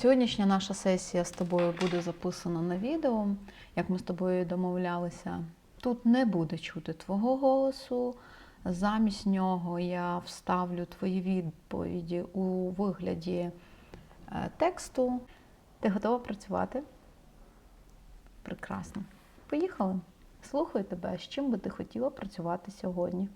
Сьогоднішня наша сесія з тобою буде записана на відео, як ми з тобою домовлялися. Тут не буде чути твого голосу. Замість нього я вставлю твої відповіді у вигляді е, тексту. Ти готова працювати? Прекрасно. Поїхали. Слухаю тебе, з чим би ти хотіла працювати сьогодні.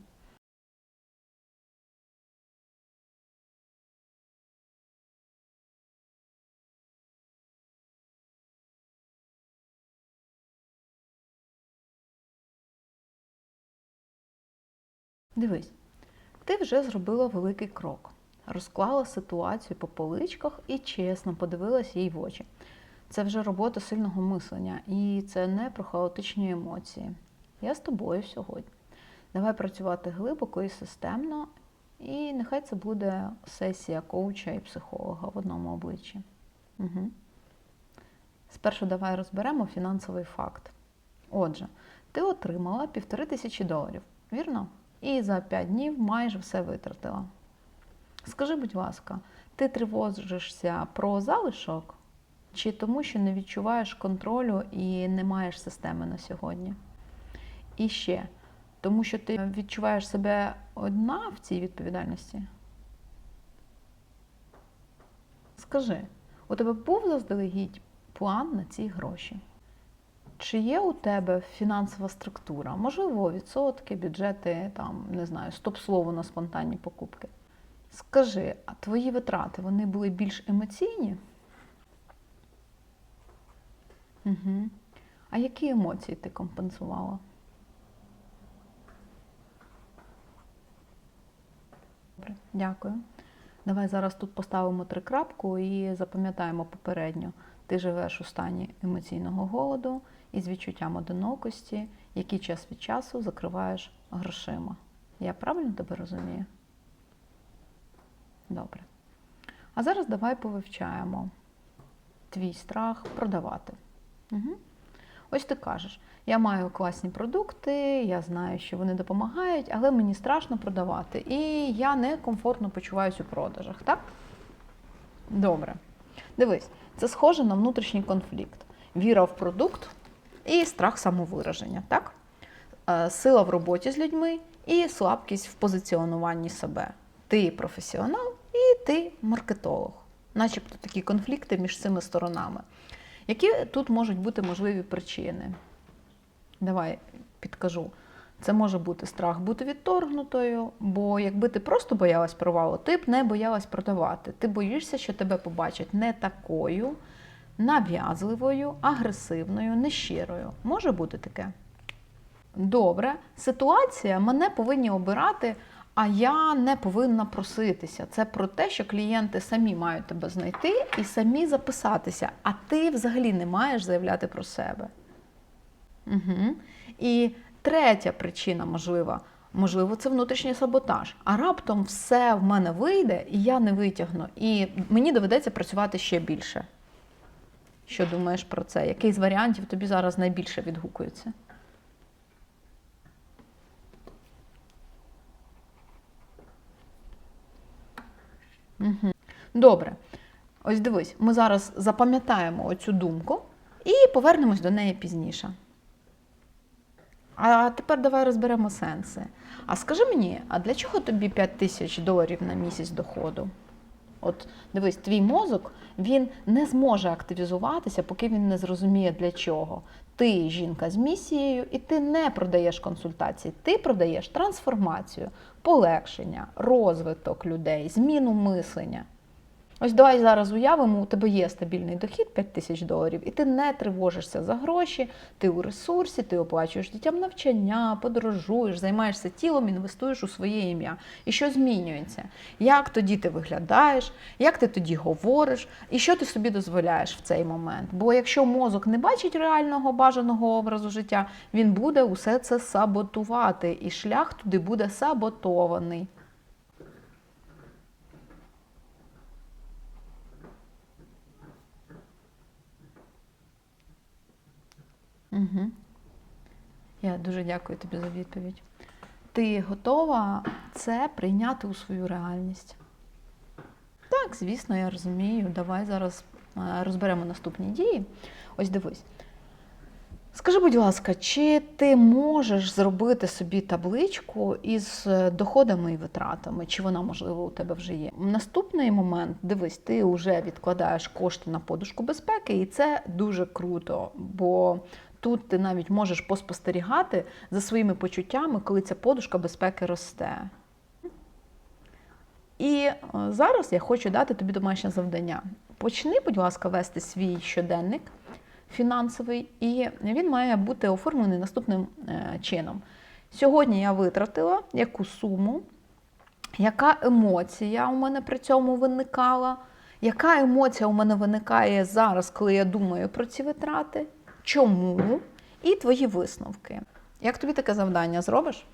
Дивись, ти вже зробила великий крок, розклала ситуацію по поличках і чесно подивилась їй в очі. Це вже робота сильного мислення, і це не про хаотичні емоції. Я з тобою сьогодні. Давай працювати глибоко і системно, і нехай це буде сесія коуча і психолога в одному обличчі. Угу. Спершу давай розберемо фінансовий факт. Отже, ти отримала півтори тисячі доларів, вірно? І за 5 днів майже все витратила. Скажи, будь ласка, ти тривожишся про залишок, чи тому, що не відчуваєш контролю і не маєш системи на сьогодні? І ще, тому що ти відчуваєш себе одна в цій відповідальності? Скажи, у тебе був заздалегідь план на ці гроші? Чи є у тебе фінансова структура? Можливо, відсотки, бюджети, там, не знаю, стоп-слово на спонтанні покупки. Скажи, а твої витрати вони були більш емоційні? Угу. А які емоції ти компенсувала? Добре, дякую. Давай зараз тут поставимо трикрапку і запам'ятаємо попередньо. Ти живеш у стані емоційного голоду із відчуттям одинокості, який час від часу закриваєш грошима. Я правильно тебе розумію? Добре. А зараз давай повивчаємо твій страх продавати. Угу. Ось ти кажеш, я маю класні продукти, я знаю, що вони допомагають, але мені страшно продавати. І я некомфортно почуваюся у продажах, так? Добре. Дивись, це схоже на внутрішній конфлікт. Віра в продукт і страх самовираження, так? Е, Сила в роботі з людьми і слабкість в позиціонуванні себе. Ти професіонал і ти маркетолог. Начебто такі конфлікти між цими сторонами. Які тут можуть бути можливі причини? Давай підкажу. Це може бути страх бути відторгнутою, бо якби ти просто боялась провалу, ти б не боялась продавати. Ти боїшся, що тебе побачать не такою, нав'язливою, агресивною, нещирою. Може бути таке? Добре, ситуація мене повинні обирати, а я не повинна проситися. Це про те, що клієнти самі мають тебе знайти і самі записатися, а ти взагалі не маєш заявляти про себе. Угу. І третя причина можлива. Можливо, це внутрішній саботаж. А раптом все в мене вийде, і я не витягну. І мені доведеться працювати ще більше. Що думаєш про це? Який з варіантів тобі зараз найбільше відгукується? Угу. Добре. Ось дивись, ми зараз запам'ятаємо оцю думку і повернемось до неї пізніше. А тепер давай розберемо сенси. А скажи мені, а для чого тобі 5 тисяч доларів на місяць доходу? От дивись, твій мозок він не зможе активізуватися, поки він не зрозуміє для чого. Ти жінка з місією, і ти не продаєш консультації, ти продаєш трансформацію, полегшення, розвиток людей, зміну мислення. Ось давай зараз уявимо, у тебе є стабільний дохід 5 тисяч доларів, і ти не тривожишся за гроші, ти у ресурсі, ти оплачуєш дітям навчання, подорожуєш, займаєшся тілом, інвестуєш у своє ім'я. І що змінюється? Як тоді ти виглядаєш, як ти тоді говориш, і що ти собі дозволяєш в цей момент? Бо якщо мозок не бачить реального бажаного образу життя, він буде усе це саботувати, і шлях туди буде саботований. Угу. Я дуже дякую тобі за відповідь. Ти готова це прийняти у свою реальність? Так, звісно, я розумію. Давай зараз е, розберемо наступні дії. Ось дивись. Скажи, будь ласка, чи ти можеш зробити собі табличку із е, доходами і витратами? Чи вона, можливо, у тебе вже є? Наступний момент, дивись, ти вже відкладаєш кошти на подушку безпеки, і це дуже круто, бо тут ти навіть можеш поспостерігати за своїми почуттями, коли ця подушка безпеки росте. І е, зараз я хочу дати тобі домашнє завдання. Почни, будь ласка, вести свій щоденник фінансовий, і він має бути оформлений наступним е, чином. Сьогодні я витратила яку суму, яка емоція у мене при цьому виникала, яка емоція у мене виникає зараз, коли я думаю про ці витрати, чому, і твої висновки. Як тобі таке завдання зробиш?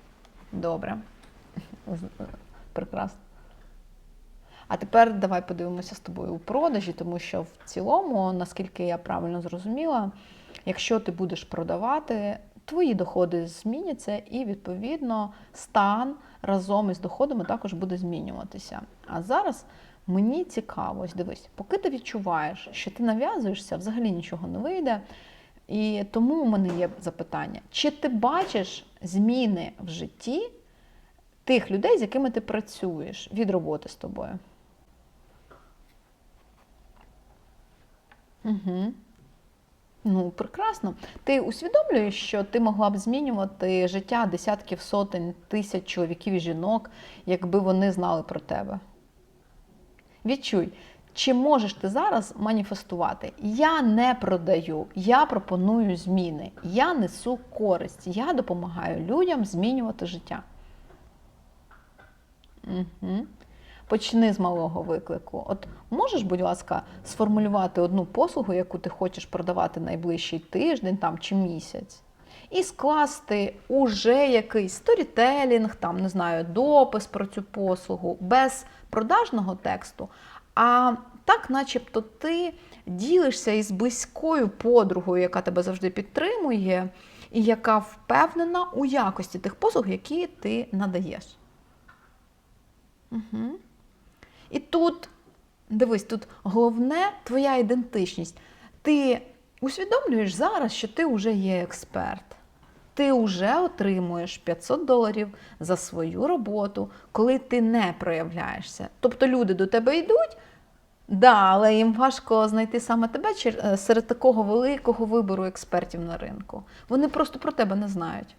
Добре. Прекрасно. А тепер давай подивимося з тобою у продажі, тому що в цілому, наскільки я правильно зрозуміла, якщо ти будеш продавати, твої доходи зміняться, і, відповідно, стан разом із доходами також буде змінюватися. А зараз мені цікаво, дивись, поки ти відчуваєш, що ти нав'язуєшся, взагалі нічого не вийде. І тому у мене є запитання: чи ти бачиш зміни в житті тих людей, з якими ти працюєш від роботи з тобою? Угу. Ну, прекрасно. Ти усвідомлюєш, що ти могла б змінювати життя десятків сотень тисяч чоловіків і жінок, якби вони знали про тебе. Відчуй, чи можеш ти зараз маніфестувати? Я не продаю, я пропоную зміни, я несу користь, я допомагаю людям змінювати життя. Угу. Почни з малого виклику. От можеш, будь ласка, сформулювати одну послугу, яку ти хочеш продавати найближчий тиждень там, чи місяць, і скласти уже якийсь сторітелінг, там, не знаю, допис про цю послугу без продажного тексту, а так, начебто, ти ділишся із близькою подругою, яка тебе завжди підтримує, і яка впевнена у якості тих послуг, які ти надаєш. Угу. І тут, дивись, тут головне твоя ідентичність. Ти усвідомлюєш зараз, що ти вже є експерт. Ти вже отримуєш 500 доларів за свою роботу, коли ти не проявляєшся. Тобто люди до тебе йдуть, да, але їм важко знайти саме тебе е, серед такого великого вибору експертів на ринку. Вони просто про тебе не знають.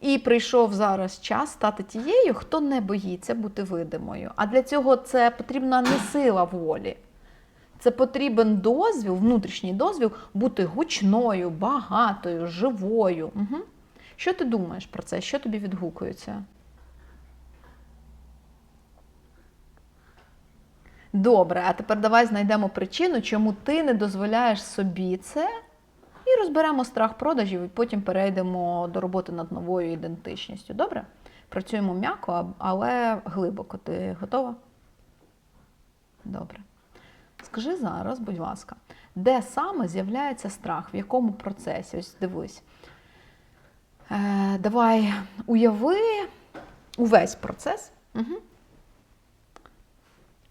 І прийшов зараз час стати тією, хто не боїться бути видимою. А для цього це потрібна не сила волі. Це потрібен дозвіл, внутрішній дозвіл бути гучною, багатою, живою. Угу. Що ти думаєш про це? Що тобі відгукується? Добре, а тепер давай знайдемо причину, чому ти не дозволяєш собі це. І розберемо страх продажів, і потім перейдемо до роботи над новою ідентичністю. Добре? Працюємо м'яко, але глибоко. Ти готова? Добре. Скажи зараз, будь ласка, де саме з'являється страх, в якому процесі? Ось дивись. Е, Давай уяви увесь процес. Угу.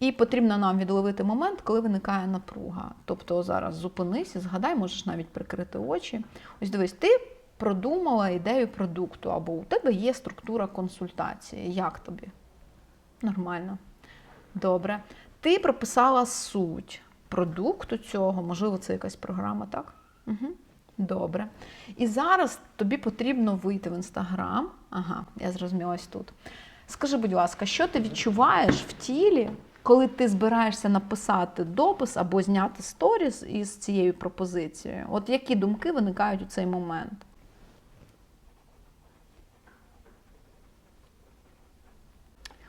І потрібно нам відловити момент, коли виникає напруга. Тобто зараз зупинись і згадай, можеш навіть прикрити очі. Ось дивись, ти продумала ідею продукту, або у тебе є структура консультації. Як тобі? Нормально. Добре. Ти прописала суть продукту цього, можливо, це якась програма, так? Угу. Добре. І зараз тобі потрібно вийти в інстаграм. Ага, я зрозуміла ось тут. Скажи, будь ласка, що ти відчуваєш в тілі? коли ти збираєшся написати допис або зняти сторіс із цією пропозицією, от які думки виникають у цей момент?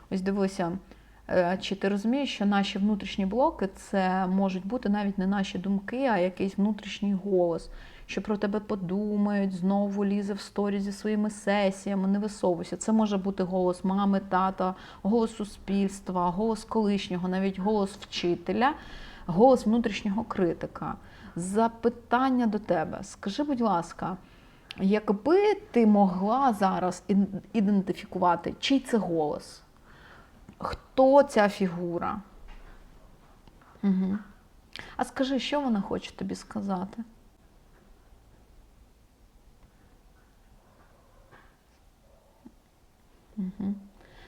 Ось дивися, чи ти розумієш, що наші внутрішні блоки це можуть бути навіть не наші думки, а якийсь внутрішній голос, що про тебе подумають, знову лізе в сторі зі своїми сесіями, не висовуйся. Це може бути голос мами, тата, голос суспільства, голос колишнього, навіть голос вчителя, голос внутрішнього критика. Запитання до тебе. Скажи, будь ласка, якби ти могла зараз ідентифікувати, чий це голос? Хто ця фігура? Угу. А скажи, що вона хоче тобі сказати? Угу.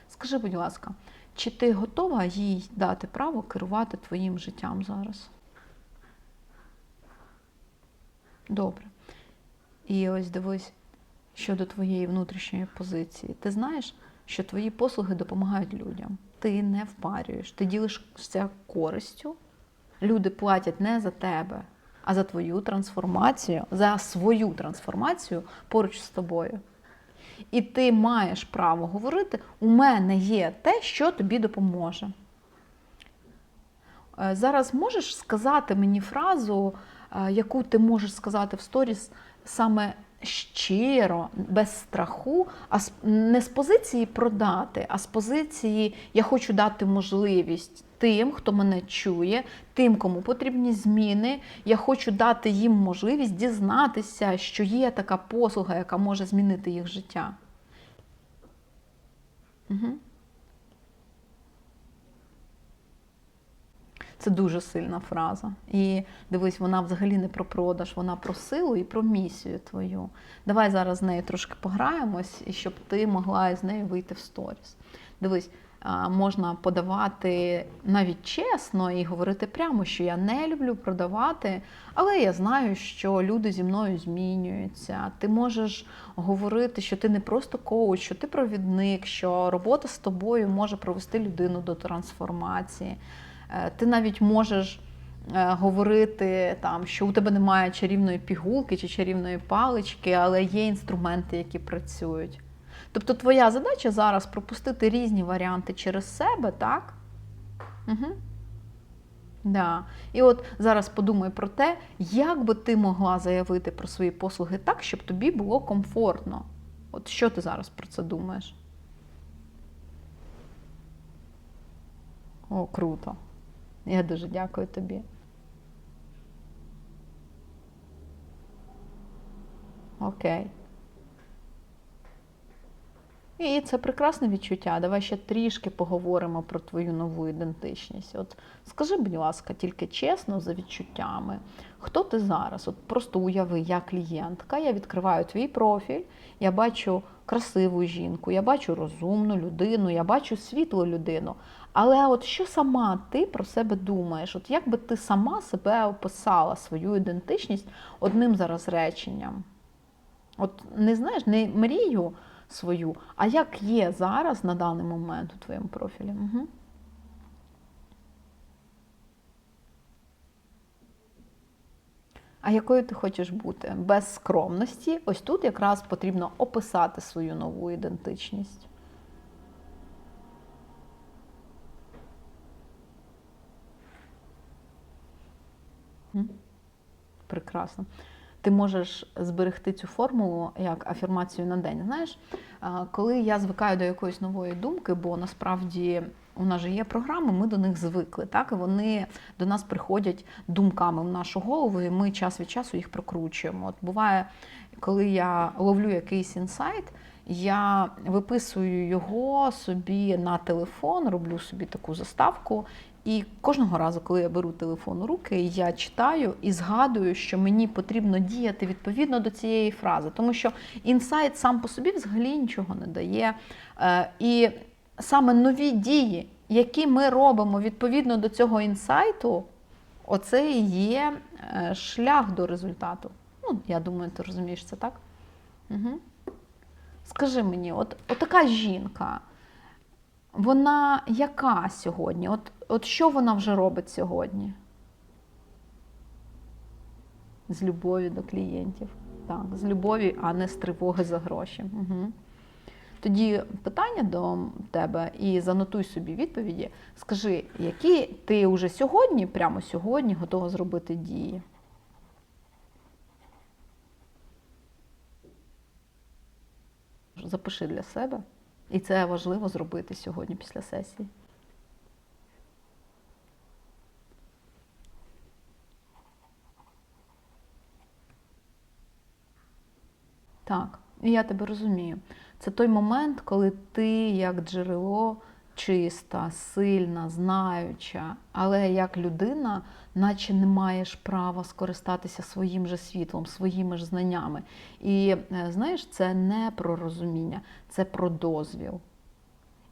Скажи, будь ласка, чи ти готова їй дати право керувати твоїм життям зараз? Добре. І ось дивись щодо твоєї внутрішньої позиції. Ти знаєш, що твої послуги допомагають людям. Ти не впарюєш, ти ділишся користю. Люди платять не за тебе, а за твою трансформацію, за свою трансформацію поруч з тобою. І ти маєш право говорити: у мене є те, що тобі допоможе. Е, Зараз можеш сказати мені фразу, е, яку ти можеш сказати в сторіс саме щиро, без страху, а не з позиції продати, а з позиції я хочу дати можливість тим, хто мене чує, тим, кому потрібні зміни. Я хочу дати їм можливість дізнатися, що є така послуга, яка може змінити їх життя. Угу. Це дуже сильна фраза. І дивись, вона взагалі не про продаж, вона про силу і про місію твою. Давай зараз з нею трошки пограємось, і щоб ти могла з нею вийти в сторіс. Дивись, можна подавати навіть чесно і говорити прямо, що я не люблю продавати, але я знаю, що люди зі мною змінюються. Ти можеш говорити, що ти не просто коуч, що ти провідник, що робота з тобою може провести людину до трансформації. Е, Ти навіть можеш е, говорити, там, що у тебе немає чарівної пігулки чи чарівної палички, але є інструменти, які працюють. Тобто твоя задача зараз пропустити різні варіанти через себе, так? Угу. Да. І от зараз подумай про те, як би ти могла заявити про свої послуги так, щоб тобі було комфортно. От що ти зараз про це думаєш? О, круто. Я дуже дякую тобі. Окей. І це прекрасне відчуття. Давай ще трішки поговоримо про твою нову ідентичність. От скажи, будь ласка, тільки чесно за відчуттями, хто ти зараз? От просто уяви, я клієнтка, я відкриваю твій профіль, я бачу красиву жінку, я бачу розумну людину, я бачу світлу людину. Але от що сама ти про себе думаєш? От як би ти сама себе описала свою ідентичність одним зараз реченням? От не знаєш, не мрію свою, а як є зараз на даний момент у твоєму профілі? Угу. А якою ти хочеш бути? Без скромності. Ось тут якраз потрібно описати свою нову ідентичність. Прекрасно. Ти можеш зберегти цю формулу як афірмацію на день. Знаєш, коли я звикаю до якоїсь нової думки, бо насправді у нас же є програми, ми до них звикли. Так? Вони до нас приходять думками в нашу голову, і ми час від часу їх прокручуємо. От буває, коли я ловлю якийсь інсайт, я виписую його собі на телефон, роблю собі таку заставку. І кожного разу, коли я беру телефон у руки, я читаю і згадую, що мені потрібно діяти відповідно до цієї фрази, тому що інсайт сам по собі взагалі нічого не дає. Е, І саме нові дії, які ми робимо відповідно до цього інсайту, оце і є е, шлях до результату. Ну, я думаю, ти розумієш це так? Угу. Скажи мені, от, така жінка, вона яка сьогодні? От, от що вона вже робить сьогодні? З любові до клієнтів. Так, з любові, а не з тривоги за гроші. Угу. Тоді питання до тебе і занотуй собі відповіді. Скажи, які ти вже сьогодні, прямо сьогодні, готова зробити дії? Запиши для себе. І це важливо зробити сьогодні після сесії. Так, і я тебе розумію. Це той момент, коли ти, як джерело, чиста, сильна, знаюча, але як людина, наче не маєш права скористатися своїм же світлом, своїми ж знаннями. І е, знаєш, це не про розуміння, це про дозвіл.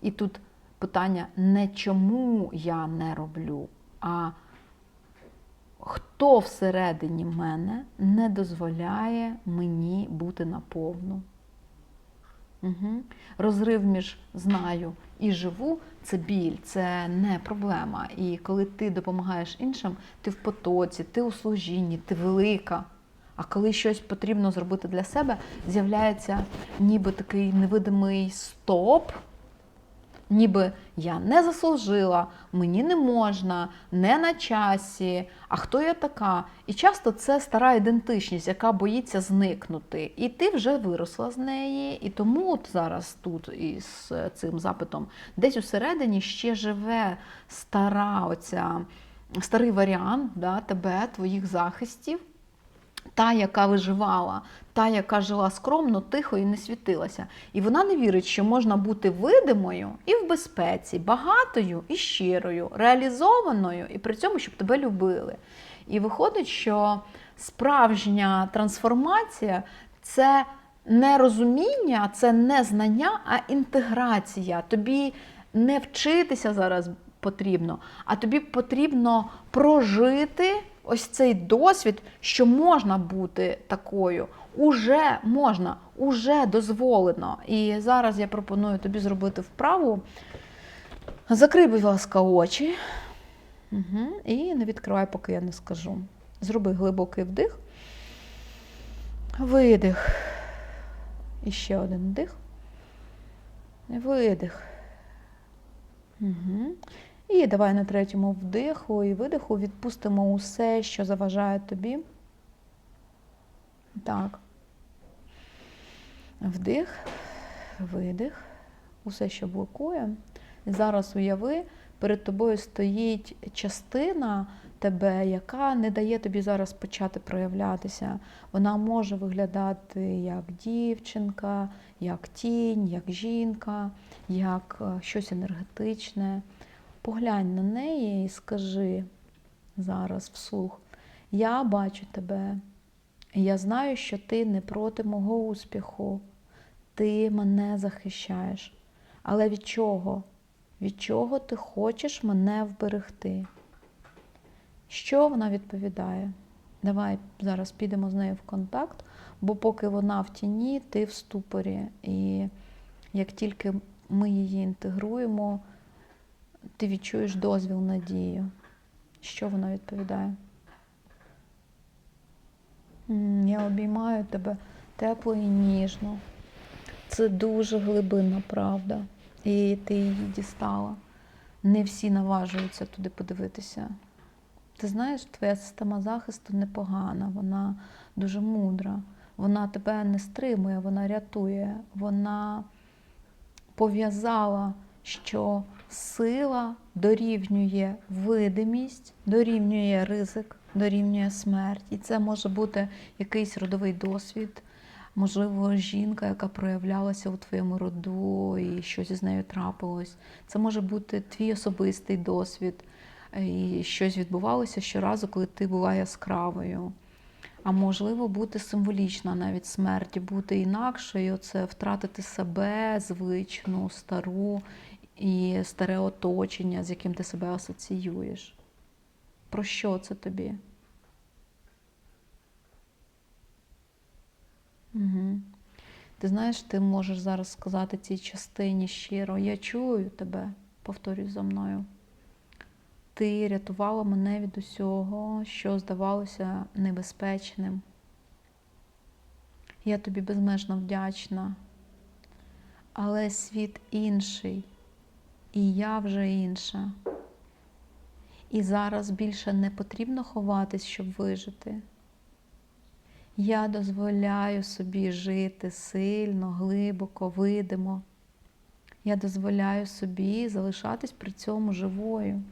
І тут питання не чому я не роблю, а хто всередині мене не дозволяє мені бути наповну. Угу. Розрив між знаю і живу це біль, це не проблема. І коли ти допомагаєш іншим, ти в потоці, ти у служінні, ти велика. А коли щось потрібно зробити для себе, з'являється ніби такий невидимий стоп, ніби я не заслужила, мені не можна, не на часі, а хто я така? І часто це стара ідентичність, яка боїться зникнути. І ти вже виросла з неї, і тому от зараз тут із цим запитом десь усередині ще живе стара оця, старий варіант да, тебе, твоїх захистів. Та, яка виживала, та, яка жила скромно, тихо і не світилася. І вона не вірить, що можна бути видимою і в безпеці, багатою і щирою, реалізованою, і при цьому, щоб тебе любили. І виходить, що справжня трансформація це не розуміння, це не знання, а інтеграція. Тобі не вчитися зараз потрібно, а тобі потрібно прожити ось цей досвід, що можна бути такою. Уже можна, уже дозволено. І зараз я пропоную тобі зробити вправу. Закрий, будь ласка, очі. Угу. І не відкривай, поки я не скажу. Зроби глибокий вдих. Видих. І ще один вдих. Видих. Угу. І давай на третьому вдиху і видиху відпустимо усе, що заважає тобі. Так. Вдих, видих, усе, що блокує. Зараз уяви, перед тобою стоїть частина тебе, яка не дає тобі зараз почати проявлятися. Вона може виглядати як дівчинка, як тінь, як жінка, як е, щось енергетичне. Поглянь на неї і скажи зараз вслух: я бачу тебе, я знаю, що ти не проти мого успіху, ти мене захищаєш. Але від чого? Від чого ти хочеш мене вберегти? Що вона відповідає? Давай зараз підемо з нею в контакт, бо поки вона в тіні, ти в ступорі. І як тільки ми її інтегруємо, ти відчуєш дозвіл надію. Що вона відповідає? Я обіймаю тебе тепло і ніжно. Це дуже глибинна правда. І ти її дістала. Не всі наважуються туди подивитися. Ти знаєш, твоя система захисту непогана, вона дуже мудра. Вона тебе не стримує, вона рятує, вона пов'язала, що сила дорівнює видимість, дорівнює ризик, дорівнює смерть. І це може бути якийсь родовий досвід, можливо, жінка, яка проявлялася у твоєму роду, і щось з нею трапилось. Це може бути твій особистий досвід, і щось відбувалося щоразу, коли ти була яскравою. А можливо, бути символічна навіть смерті, бути інакшою це втратити себе, звичну, стару і старе оточення, з яким ти себе асоціюєш. Про що це тобі? Угу. Ти знаєш, ти можеш зараз сказати цій частині щиро, я чую тебе, повторюй за мною. Ти рятувала мене від усього, що здавалося небезпечним. Я тобі безмежно вдячна. Але світ інший, і я вже інша. І зараз більше не потрібно ховатись, щоб вижити. Я дозволяю собі жити сильно, глибоко, видимо. Я дозволяю собі залишатись при цьому живою.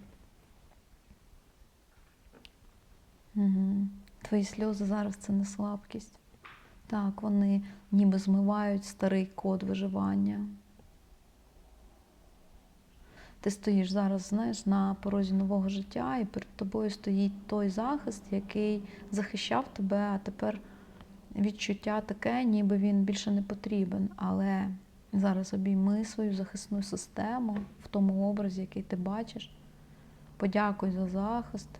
Угу. Твої сльози зараз це не слабкість. Так, вони ніби змивають старий код виживання. Ти стоїш зараз, знаєш, на порозі нового життя, і перед тобою стоїть той захист, який захищав тебе, а тепер відчуття таке, ніби він більше не потрібен. Але зараз обійми свою захисну систему в тому образі, який ти бачиш. Подякуй за захист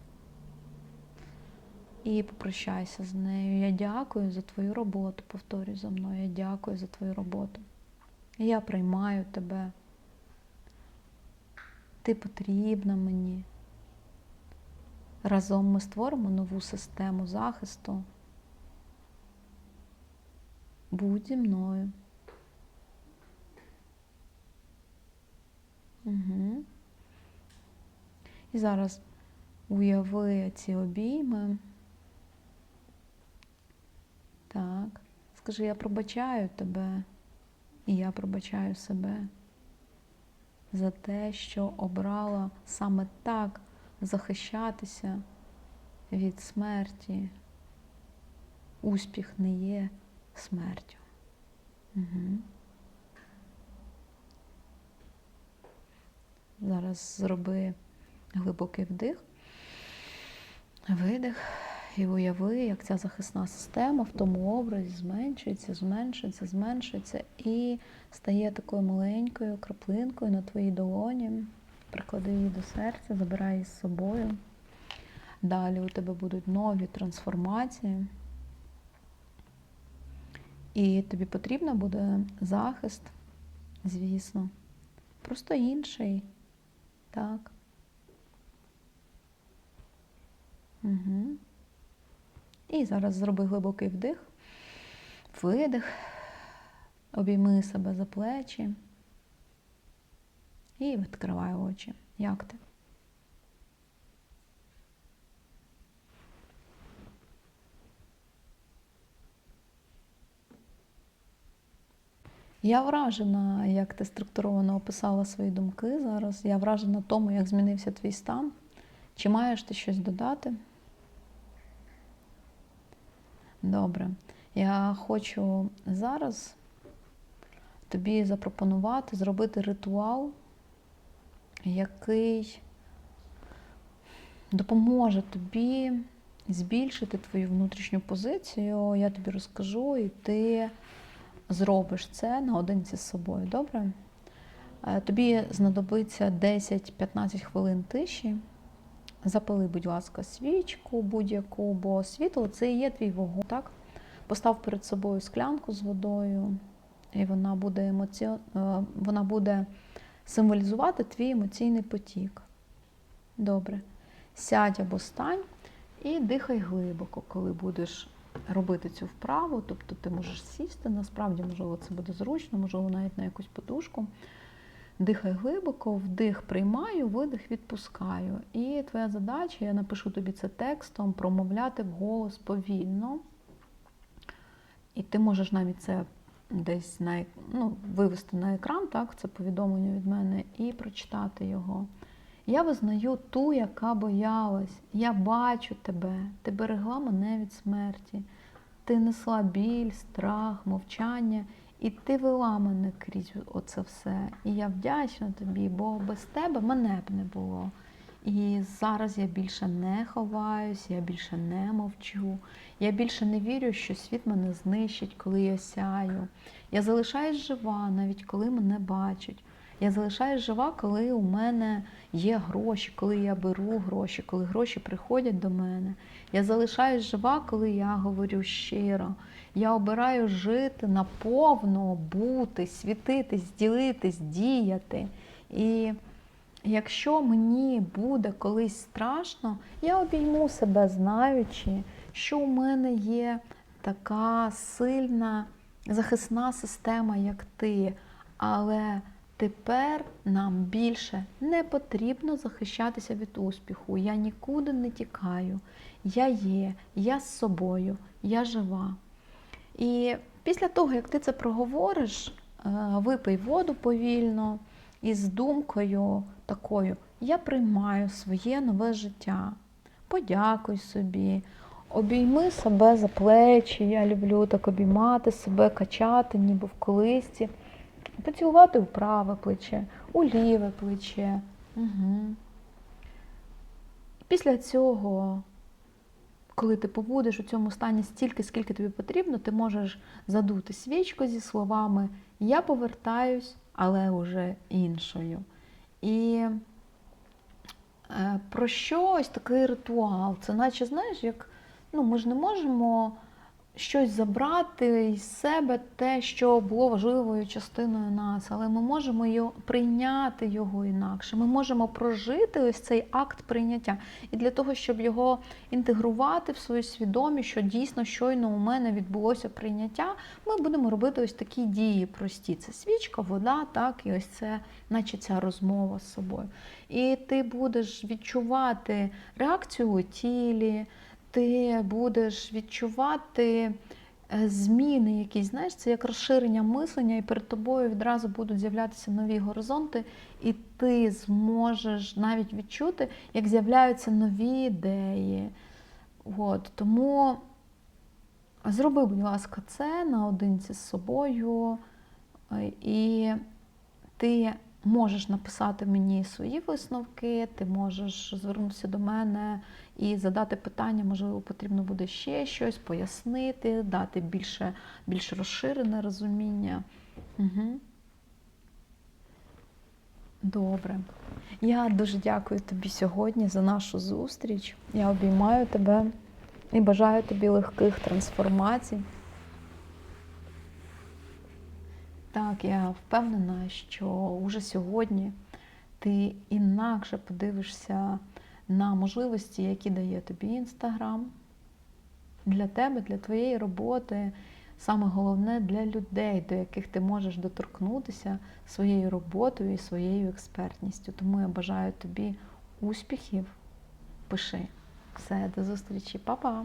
і попрощайся з нею. Я дякую за твою роботу. Повторюй за мною. Я дякую за твою роботу. Я приймаю тебе. Ти потрібна мені. Разом ми створимо нову систему захисту. Будь зі мною. Угу. І зараз уяви ці обійми. Так. Скажи, я пробачаю тебе, і я пробачаю себе за те, що обрала саме так захищатися від смерті. Успіх не є смертю. Угу. Зараз зроби глибокий вдих, видих і уяви, як ця захисна система в тому образі зменшується, зменшується, зменшується і стає такою маленькою краплинкою на твоїй долоні. Приклади її до серця, забирай її з собою. Далі у тебе будуть нові трансформації. І тобі потрібно буде захист, звісно, просто інший. Так. Угу. І зараз зроби глибокий вдих, видих, обійми себе за плечі і відкривай очі. Як ти? Я вражена, як ти структуровано описала свої думки зараз. Я вражена тому, як змінився твій стан. Чи маєш ти щось додати? Добре. Я хочу зараз тобі запропонувати зробити ритуал, який допоможе тобі збільшити твою внутрішню позицію. Я тобі розкажу, і ти зробиш це наодинці з собою. Добре? Е, Тобі знадобиться 10-15 хвилин тиші. Запали, будь ласка, свічку будь-яку, бо світло це і є твій вогонь. Так? Постав перед собою склянку з водою, і вона буде емоці... Е, вона буде символізувати твій емоційний потік. Добре. Сядь або стань і дихай глибоко, коли будеш робити цю вправу. Тобто ти можеш сісти, насправді, можливо, це буде зручно, можливо, навіть на якусь подушку. Дихай глибоко, вдих приймаю, видих відпускаю. І твоя задача, я напишу тобі це текстом, промовляти вголос повільно. І ти можеш навіть це десь на, ну, вивести на екран, так, це повідомлення від мене, і прочитати його. Я визнаю ту, яка боялась. Я бачу тебе, ти берегла мене від смерті. Ти несла біль, страх, мовчання. І ти вела мене крізь оце все. І я вдячна тобі, бо без тебе мене б не було. І зараз я більше не ховаюсь, я більше не мовчу. Я більше не вірю, що світ мене знищить, коли я сяю. Я залишаюсь жива, навіть коли мене бачать. Я залишаюсь жива, коли у мене є гроші, коли я беру гроші, коли гроші приходять до мене. Я залишаюсь жива, коли я говорю щиро. Я обираю жити наповно, бути, світитись, ділитись, діяти. І якщо мені буде колись страшно, я обійму себе, знаючи, що у мене є така сильна захисна система, як ти. Але тепер нам більше не потрібно захищатися від успіху. Я нікуди не тікаю. Я є, я з собою, я жива. І після того, як ти це проговориш, е, випий воду повільно із думкою такою: я приймаю своє нове життя. Подякуй собі, обійми себе за плечі. Я люблю так обіймати себе, качати, ніби в колисці, поцілувати у праве плече, у ліве плече, Угу. Після цього, коли ти побудеш у цьому стані стільки, скільки тобі потрібно, ти можеш задути свічку зі словами Я повертаюсь, але уже іншою. І е, про що ось такий ритуал? Це наче, знаєш, як ну, ми ж не можемо щось забрати із себе те, що було важливою частиною нас, але ми можемо його, прийняти його інакше. Ми можемо прожити ось цей акт прийняття. І для того, щоб його інтегрувати в свою свідомість, що дійсно щойно у мене відбулося прийняття, ми будемо робити ось такі дії прості. Це свічка, вода, так, і ось це, наче ця розмова з собою. І ти будеш відчувати реакцію у тілі ти будеш відчувати е, зміни якісь, знаєш, це як розширення мислення, і перед тобою відразу будуть з'являтися нові горизонти, і ти зможеш навіть відчути, як з'являються нові ідеї. От, Тому зроби, будь ласка, це наодинці з собою, е, і ти можеш написати мені свої висновки, ти можеш звернутися до мене і задати питання, можливо, потрібно буде ще щось, пояснити, дати більше, більш розширене розуміння. Угу. Добре. Я дуже дякую тобі сьогодні за нашу зустріч. Я обіймаю тебе і бажаю тобі легких трансформацій. Так, я впевнена, що уже сьогодні ти інакше подивишся на можливості, які дає тобі Інстаграм. Для тебе, для твоєї роботи, саме головне для людей, до яких ти можеш доторкнутися своєю роботою і своєю експертністю. Тому я бажаю тобі успіхів. Пиши. Все, до зустрічі, Па-па!